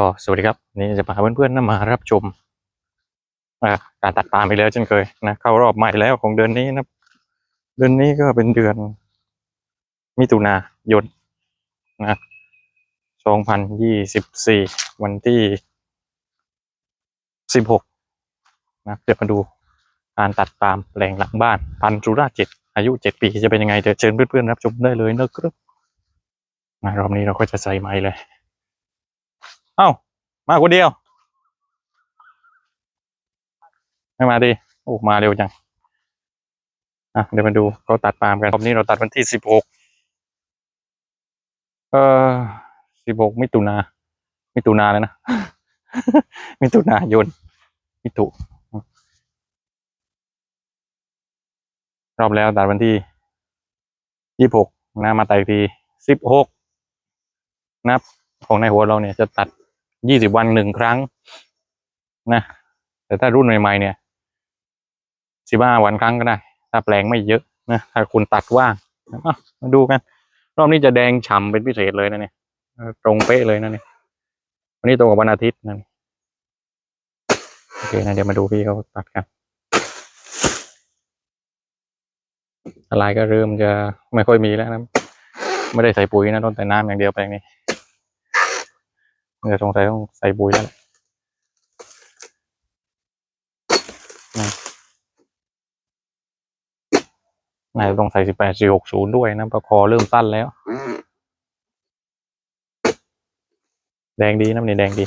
ก็สวัสดีครับนี่จะพาเพื่อนๆนมารับชมการตัดปาล์มไปแล้วเช่นเคยนะเข้ารอบใหม่แล้วของเดือนนี้นะเดือนนี้ก็เป็นเดือน มิถุนายนนะสองพันยี่สิบสี่วันที่สิบหกนะเดี๋ยวมาดูการตัดปาล์มแปลงหลังบ้าน พันธุ์สุราเจ็ดอายุเจ็ดปีจะเป็นยังไงเดี๋ยวเชิญเพื่อนๆรับชมได้เลยนะครับมารอบนี้เราก็จะใส่ไม้เลย เอ้า มาคนเดียว ไม่มาดิโอ้มาเร็วจัง อะ เดี๋ยวมาดูเขาตัดปาล์มกันรอบนี้เราตัดวันที่สิบหกเออสิบหกมิถุนามิถุนาแล้วนะ มิถุนายน มิถุ รอบแล้วตัดวันที่ยี่หกนะมาตัดอีกทีสิบหกนับของในหัวเราเนี่ยจะตัด ยี่สิบวันหนึ่งครั้งนะแต่ถ้ารุ่นใหม่ๆเนี่ยสิบห้าวันครั้งก็ได้ ถ้าแปลงไม่เยอะนะถ้าคุณตัดว่างมาดูกัน รอบนี้จะแดงฉ่ำเป็นพิเศษเลยนะเนี่ยตรงเป๊ะเลยนะเนี่ยวันนี้ตรงกับวันอาทิตย์นะโอเคนะเดี๋ยวมาดูพี่เขาตัดกันอะไรก็เริ่มจะไม่ค่อยมีแล้วนะไม่ได้ใส่ปุ๋ยนะต้นแต่น้ำอย่างเดียวแปลงนี้ เดี๋ยวสงสัยต้องใส่ปุ๋ยแล้วนาจะต้องใส่สิบแปดสี่หกศูนย์ด้วยนะประคอเริ่มสั้นแล้ว แดงดีนะนี่แดงดี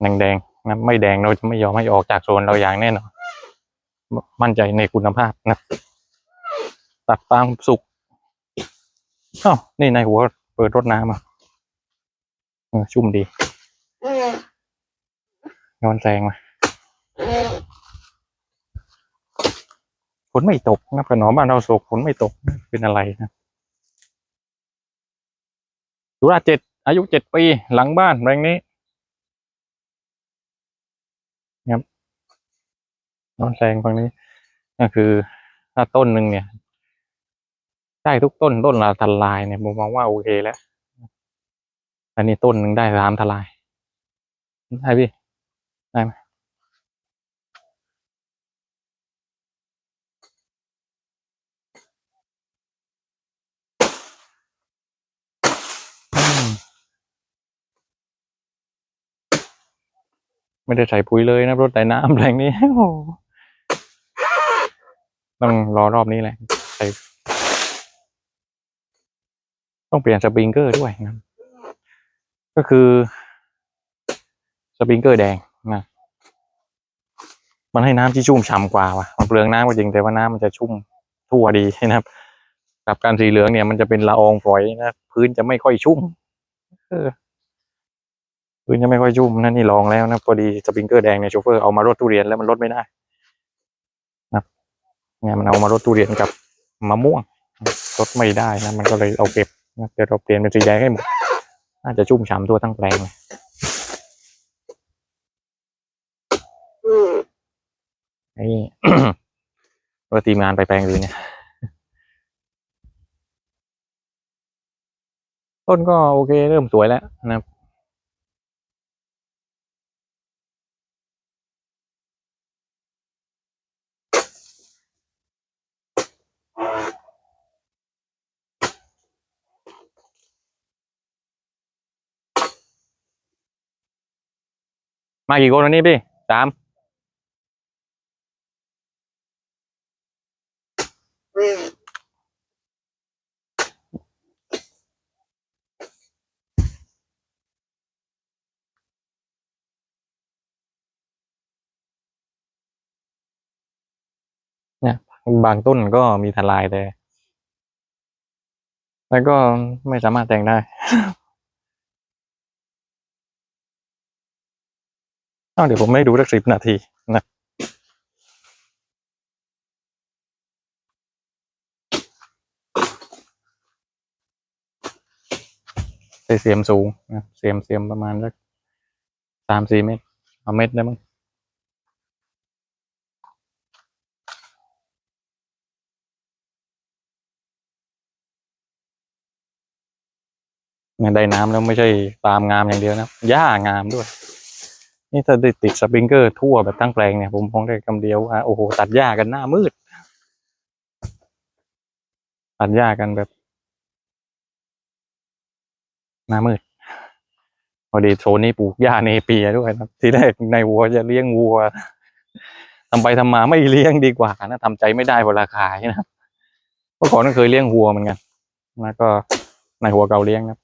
แดงแดงนะไม่แดงเราจะไม่ยอมให้ออกจากโซนเราอย่างแน่นอนมั่นใจในคุณภาพนะ ตัดปาล์มสุกอ้าวนี่ในหัว ปิดรดน้ำอะเออชุ่มดีนอนแรงมาฝนไม่ตกนะกระหนอมบ้านเราโศกฝนไม่ตกเป็นอะไรนะสุราษฎร์เจ็ดอายุเจ็ดปี หลังบ้านแรงนี้ครับนอนแรงฝั่งนี้ก็คือถ้าต้นหนึ่งเนี่ย ได้ทุกต้นต้นละทลายเนี่ยผมมองว่าโอเคแล้ว อันนี้ต้นหนึ่งได้สามทลาย ได้พี่ ได้ไหมไม่ได้ใส่ปุ๋ยเลยนะรถแต่น้ำแรงนี้โอ้ต้องรอรอบนี้แหละใส่ ต้องเปลี่ยนสปริงเกอร์ด้วยนะก็คือสปริงเกอร์แดงนะมันให้น้ำที่ชุ่มฉ่ำกว่าว่ะมันเปลืองน้ำก็จริงแต่ว่าน้ำมันจะชุ่มทั่วดีนะครับกับการสีเหลืองเนี่ยมันจะเป็นละอองฝอยนะพื้นจะไม่ค่อยชุ่มเออพื้นจะไม่ค่อยชุ่มนั่นนี่ลองแล้วนะพอดีสปริงเกอร์แดงเนี่ยโชเฟอร์เอามารดทุเรียนแล้วมันรดไม่ได้นะเนี่ยมันเอามารดทุเรียนกับมะม่วงรดไม่ได้นะมันก็เลยเอาเก็บ เดี๋ยวเราเปลี่ยนเป็นสีแดงให้หมดน่าจะชุ่มฉ่ำทั่วทั้งแปลงเลยไอ้ว่าทีมงานไปแปลงอื่นเนี่ยต้นก็โอเคเริ่มสวยแล้วนะครับ มากี่คนวันนี้พี่สามเนี่ยบางต้นก็มีทลายแต่แต่ก็ไม่สามารถแต่งได้ อ้าว เดี๋ยวผมไม่ดูสักสิบนาทีนะเสียมสูงนะเสียมเสียมประมาณสักสามสี่เมตรเอาเมตรได้มั้งเนี่ยได้น้ำแล้วไม่ใช่ปาล์มงามอย่างเดียวนะหญ้างามด้วย นี่ถ้าได้ติดสปริงเกอร์ทั่วแบบตั้งแปลงเนี่ยผมคงได้คำเดียวว่าโอ้โหตัดหญ้ากันหน้ามืด ตัดหญ้ากันแบบ หน้ามืดพอดีโซนนี้ปลูกหญ้าเนเปียด้วยนะทีแรกในวัวจะเลี้ยงวัวทำไปทำมาไม่เลี้ยงดีกว่านะทำใจไม่ได้เวลาขายนะครับเมื่อก่อนก็เคยเลี้ยงวัวเหมือนกันแล้วก็ในหัวเก่าเลี้ยงนะครับ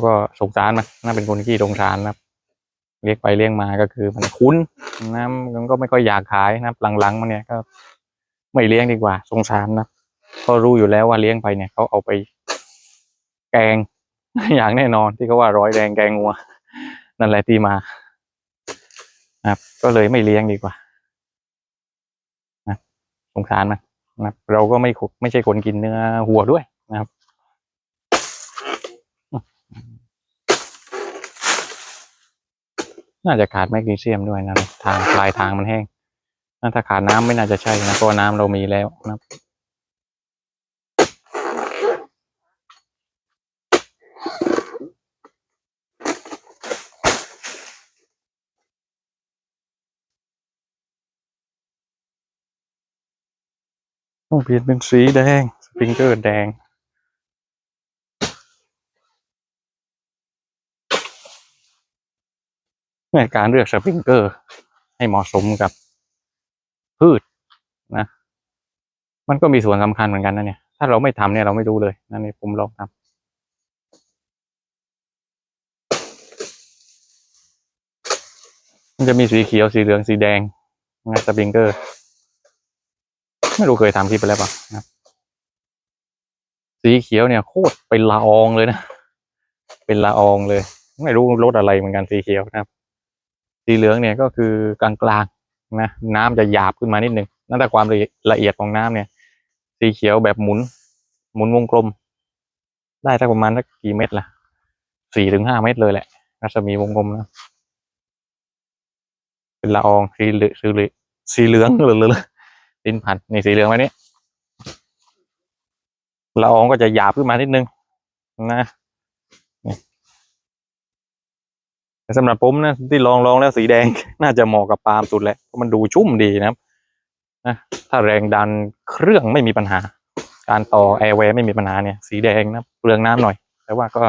แล้วก็สงสารมันน่าเป็นคนขี้สงสารนะครับ เลี้ยงไปเลี้ยงมาก็คือมันคุ้นนะมันก็ไม่ค่อยอยากขายนะครับ หลังๆมาเนี่ยก็ ไม่เลี้ยงดีกว่า สงสารนะเพราะรู้อยู่แล้วว่าเลี้ยงไปเนี่ยเขาเอาไป แกง อย่างแน่นอนที่เขาว่าร้อยแรงแกงงัว นั่นแหละที่มานะครับ ก็เลยไม่เลี้ยงดีกว่านะสงสารมันนะเราก็ไม่ไม่ใช่คนกินเนื้อหัวด้วย น่าจะขาดแมกนีเซียมด้วยนะ ทางปลายทางมันแห้งน่าถ้าขาดน้ำไม่น่าจะใช่นะเพราะน้ำเรามีแล้วนะครับต้องเปลี่ยนเป็นสีแดง สปริงเกอร์แดง ในการเลือกสปริงเกอร์ให้เหมาะสมกับพืชนะ มันก็มีส่วนสำคัญเหมือนกันนะเนี่ย ถ้าเราไม่ทำเนี่ยเราไม่รู้เลยนั่นนี่ผมลองทำันจะมีสีเขียวสีเหลืองสีแดงงานสปริงเกอร์ ไม่รู้เคยทำคลิปไปแล้วเปล่านะสีเขียวเนี่ยโคตรเป็นละอองเลยนะ เป็นละอองเลย ไม่รู้รสอะไรเหมือนกันสีเขียวนะครับ สีเหลืองเนี่ยก็คือกลางๆนะน้ำจะหยาบขึ้นมานิดนึงนั่นแต่ความละเอียดของน้ำเนี่ย สีเขียวแบบหมุน หมุนวงกลม ได้สักประมาณสักกี่เม็ดล่ะสี่ถึงห้าเม็ดเลยแหละรัศมีวงกลมนะเป็นละอองสีเหลืองสีเหลืองเหลืองเหลืองลิ้นพันนี่สีเหลืองมานี้ละอองก็จะหยาบขึ้นมานิดนึงนะนี่ แต่สำหรับผมนะที่ลองลองแล้วสีแดง น่าจะเหมาะกับปาล์มสุดแหละเพราะมันดูชุ่มดีนะครับนะถ้าแรงดันเครื่องไม่มีปัญหา การต่อแอร์เวย์ไม่มีปัญหาเนี่ย สีแดงนะเปลืองน้ำหน่อย แต่ว่าก็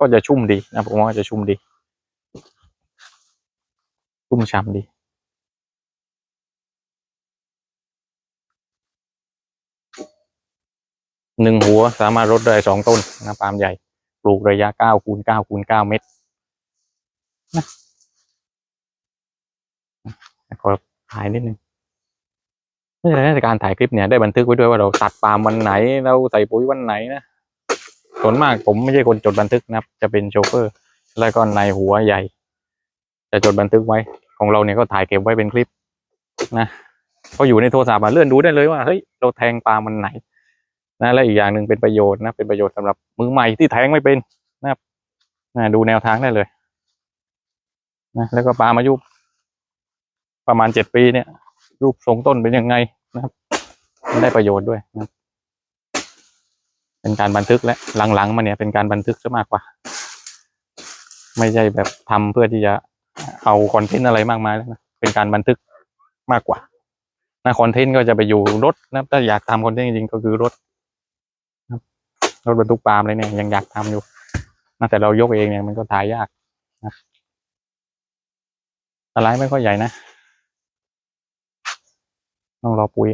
ก็จะชุ่มดีนะผมว่าจะชุ่มดีชุ่มฉ่ำดีหนึ่งหัวสามารถรดได้สองต้นนะปาล์มใหญ่ ปลูกระยะเก้าคูณเก้าคูณเก้าเมตร นะขอถ่ายนิดนึงไม่ใช่ในการถ่ายคลิปเนี่ยได้บันทึกไว้ด้วยว่าเราตัดปาล์มวันไหน เราใส่ปุ๋ยวันไหนนะส่วนมากผมไม่ใช่คนจดบันทึกนะครับ จะเป็นโชเฟอร์ แล้วก็ในหัวใหญ่ จะจดบันทึกไว้ ของเราเนี่ยก็ถ่ายเก็บไว้เป็นคลิปนะพออยู่ในโทรศัพท์มาเลื่อนดูได้เลยว่าเฮ้ยเราแทงปาล์มวันไหนนะและอีกอย่างหนึ่งเป็นประโยชน์นะเป็นประโยชน์สำหรับมือใหม่ที่แทงไม่เป็นนะครับนะดูแนวทางได้เลย นะแล้วก็ปลามายุบประมาณเจ็ดปีเนี่ย รูปทรงต้นเป็นยังไงนะครับได้ประโยชน์ด้วยนะเป็นการบันทึกและหลังๆมาเนี่ยเป็นการบันทึกซะมากกว่า ไม่ใช่แบบทำเพื่อที่จะเอาคอนเทนต์อะไรมากมายแล้วนะเป็นการบันทึกมากกว่านะคอนเทนต์ก็จะไปอยู่รถนะถ้าอยากทำคอนเทนต์จริงๆก็คือรถรถบรรทุกปาล์มเลยเนี่ยยังอยากทำอยู่นะแต่เรายกเองเนี่ยมันก็ถ่ายยากนะ สไลไม่ค่อยใหญ่นะ ต้องรอปุ๋ย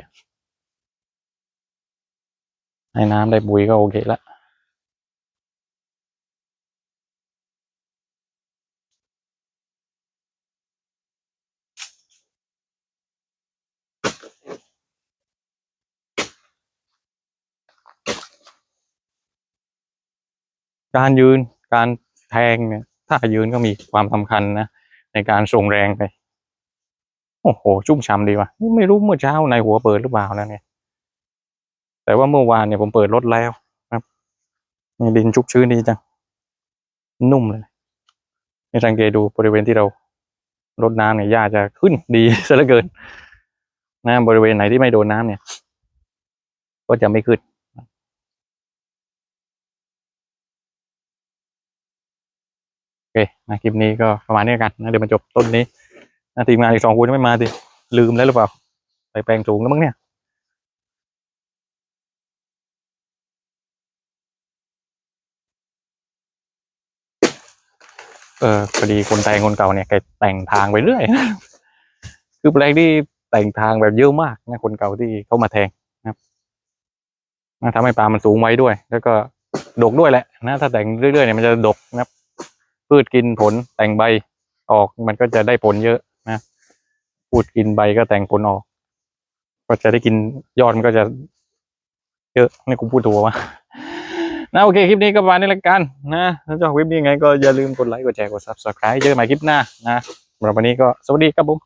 ให้น้ำได้ปุ๋ยก็โอเคละการยืนการแทงเนี่ยถ้ายืนก็มีความสำคัญนะ ในการส่งแรงไป โอ้โห ชุ่มฉ่ำดีว่ะนี่ไม่รู้เมื่อเช้าในหัวเปิดหรือเปล่านะเนี่ย แต่ว่าเมื่อวานเนี่ยผมเปิดรถแล้วครับนี่ดินชุ่มชื้นดีจัง นุ่มเลยนี่สังเกตดูบริเวณที่เรารดน้ำเนี่ยหญ้าจะขึ้นดีซะเหลือเกินนะบริเวณไหนที่ไม่โดนน้ำเนี่ย ก็จะไม่ขึ้น เคนะคลิปนี้ก็ประมาณนี้กันนะเดี๋ยวมาจบต้นนี้นะทีมงานอีกสองคนยังไม่มาดิลืมแล้วหรือเปล่าไปแปลงสูงแล้วมั้งเนี่ยเออพอดีคนแต่งคนเก่าเนี่ยแกแต่งทางไปเรื่อย คือแปลงที่แต่งทางแบบเยอะมากนะคนเก่าที่เข้ามาแทงนะครับนะทำให้ปลามันสูงไว้ด้วย แล้วก็ดกด้วยแหละนะถ้าแต่งเรื่อยๆเนี่ยมันจะดกนะครับ พืชกินผลแต่งใบออกมันก็จะได้ผลเยอะนะพูดกินใบก็แต่งผลออก ก็จะได้กินยอดมันก็จะเยอะนี่กูพูดถูกวะนะโอเคคลิปนี้ก็ประมาณนี้ละกันนะถ้าชอบคลิปนี้ยังไงก็อย่าลืมกดไลค์กดแชร์กดซับสไคร b e เจอกันใหม่คลิปหน้านะสำหรับวันนี้ก็สวัสดีครับผม